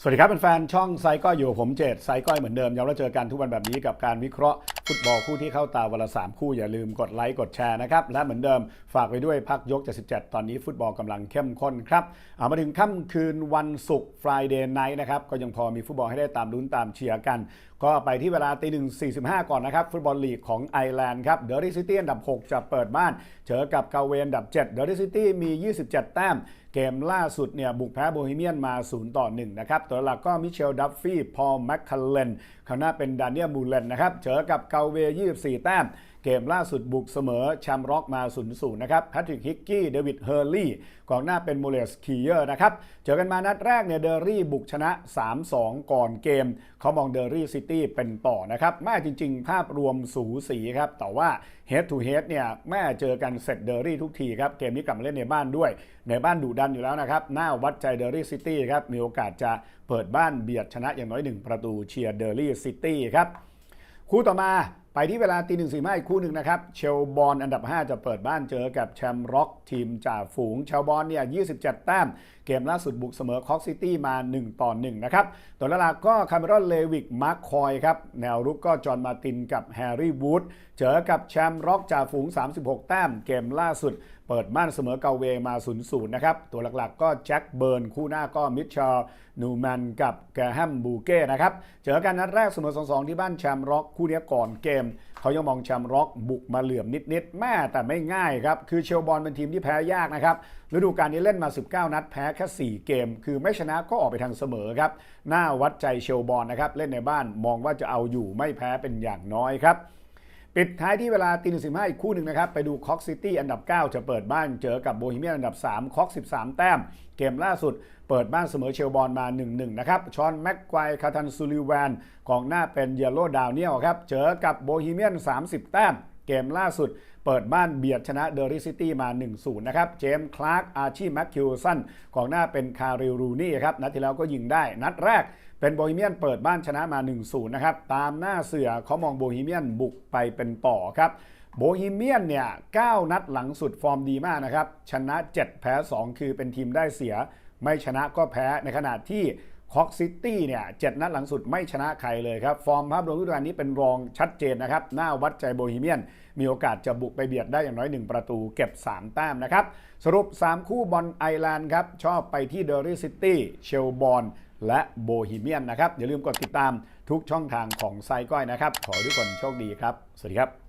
สวัสดีครับเป็นแฟนช่องไซก้อยอยู่กับผมเจตไซก้อยเหมือนเดิมย้ำว่าเจอกันทุกวันแบบนี้กับการวิเคราะห์ ฟุตบอลคู่ที่เข้าตาวันละสามคู่อย่าลืมกดไลค์กดแชร์นะครับ และเหมือนเดิมฝากไว้ด้วยพักยก 77 ตอนนี้ฟุตบอลกำลังเข้มข้นครับเอามาถึงค่ำคืนวันศุกร์ Friday Night นะครับ ก็ยังพอมีฟุตบอลให้ได้ตามลุ้นตามเชียร์กัน ก็ไปที่เวลาตีหนึ่งสี่สิบห้าก่อนนะครับ ฟุตบอลลีกของไอร์แลนด์ครับเดอร์รี่ซิตี้อันดับ 6 จะเปิดบ้าน เจอกับกาเวนอันดับ 7เดอร์รี่ซิตี้มี 27 แต้มเกมล่าสุดเนี่ยบุกแพ้โบฮีเมียนมา 0 ต่อ 1 นะครับ ตัวหลักก็มิเชลดัฟฟี่ พอลแมคคัลเลนข้างหน้าเป็นดานเนียลมูเลนนะครับ เจอกับเกาเว24 แต้ม เกมล่าสุดบุกเสมอแชมร็อกมา0-0นย์นะครับแพทริกฮิกกี้ เดวิดเฮอร์ลี่กองหน้าเป็นโมเลสคีเยอร์นะครับ เจอกันมานัดแรกเนี่ยเดอรี่บุกชนะ 3-2 ก่อนเกม เขามองเดอรี่ซิตี้เป็นต่อนะครับแม่จริง ๆ ภาพรวมสูสีครับ แต่ว่า head to head เนี่ยแม่เจอกันเสร็จเดอรี่ทุกทีครับ เกมนี้กลับมาเล่นในบ้านด้วย ในบ้านดุดันอยู่แล้วนะครับ หน้าวัดใจเดอรี่ซิตี้ครับ มีโอกาสจะเปิดบ้านเบียดชนะอย่างน้อยหนึ่งประตูเชียร์เดอรี่ซิตี้ครับ คู่ต่อมาไปที่เวลาตีหนึ่งสี่ห้าอีกคู่หนึ่งนะครับ เชลบอลอันดับ 5 จะเปิดบ้านเจอกับแชมป์ร็อกทีมจ่าฝูง เชลบอลเนี่ย27 แต้ม เกมล่าสุดบุกเสมอคอกซิตี้มา 1 ต่อ 1 นะครับตัวละลาก็คาร์เมรอนเลวิกมาร์คคอยครับ แนวรุกก็จอห์นมาตินกับแฮร์รี่วูดเจอกับแชมป์ร็อกจ่าฝูง 36 แต้ม เกมล่าสุด เปิดบ้านเสมอเกาเวมา0-0นะครับ ตัวหลักๆก็แจ็คเบิร์น คู่หน้าก็มิชชลนูแมนกับแกรแฮมบูเก้นะครับ เจอกันนัดแรกเสมอ 2-2 ที่บ้านแชมป์ร็อกคู่นี้ก่อนเกม เขายังมองแชมป์ร็อกบุกมาเหลื่อมนิดๆแม่แต่ไม่ง่ายครับ คือเชลบอลเป็นทีมที่แพ้ยากนะครับฤดูกาลนี้เล่นมา 19 นัดแพ้แค่ 4 เกม คือไม่ชนะก็ออกไปทางเสมอครับหน้าวัดใจเชลบอลนะครับเล่นในบ้านมองว่าจะเอาอยู่ไม่แพ้เป็นอย่างน้อยครับ ปิดท้ายที่เวลาตีหนึ่งสิบห้าอีกคู่หนึ่งนะครับ ไปดูคอกซิตี้อันดับ 9 จะเปิดบ้านเจอกับโบฮีเมียนอันดับ 3คอก13 แต้ม เกมล่าสุดเปิดบ้านเสมอเชลบอลมา 1-1 นะครับ ชอนแม็กไกวคาทันซูลิแวนกองหน้าเป็นเยลโลดาวเนียลครับ เจอกับโบฮีเมียน 30 แต้ม เกมล่าสุดเปิดบ้านเบียดชนะเดอริซิตี้มา 1-0 นะครับ เจมส์คลาร์ก อาชีแมคคิวสันกองหน้าเป็นคาริลรูนี่ครับ นัดที่แล้วก็ยิงได้ นัดแรกเป็นโบฮีเมียนเปิดบ้านชนะมา 1-0 นะครับ ตามหน้าเสือเขามองโบฮีเมียนบุกไปเป็นต่อครับโบฮีเมียนเนี่ย 9 นัดหลังสุดฟอร์มดีมากนะครับ ชนะ 7 แพ้ 2 คือเป็นทีมได้เสีย ไม่ชนะก็แพ้ในขณะที่ คอกซิตี้เนี่ยเจ็ดนัดหลังสุดไม่ชนะใครเลยครับ ฟอร์มภาพรวมฤดูกาลนี้เป็นรองชัดเจนนะครับ หน้าวัดใจโบฮีเมียน มีโอกาสจะบุกไปเบียดได้อย่างน้อย 1 ประตูเก็บ 3 แต้มนะครับ สรุป 3 คู่บอลไอร์แลนด์ครับ ชอบไปที่เดอรี่ซิตี้เชลบอลและโบฮีเมียนนะครับ อย่าลืมกดติดตามทุกช่องทางของไซก้อยนะครับ ขอทุกคนโชคดีครับ สวัสดีครับ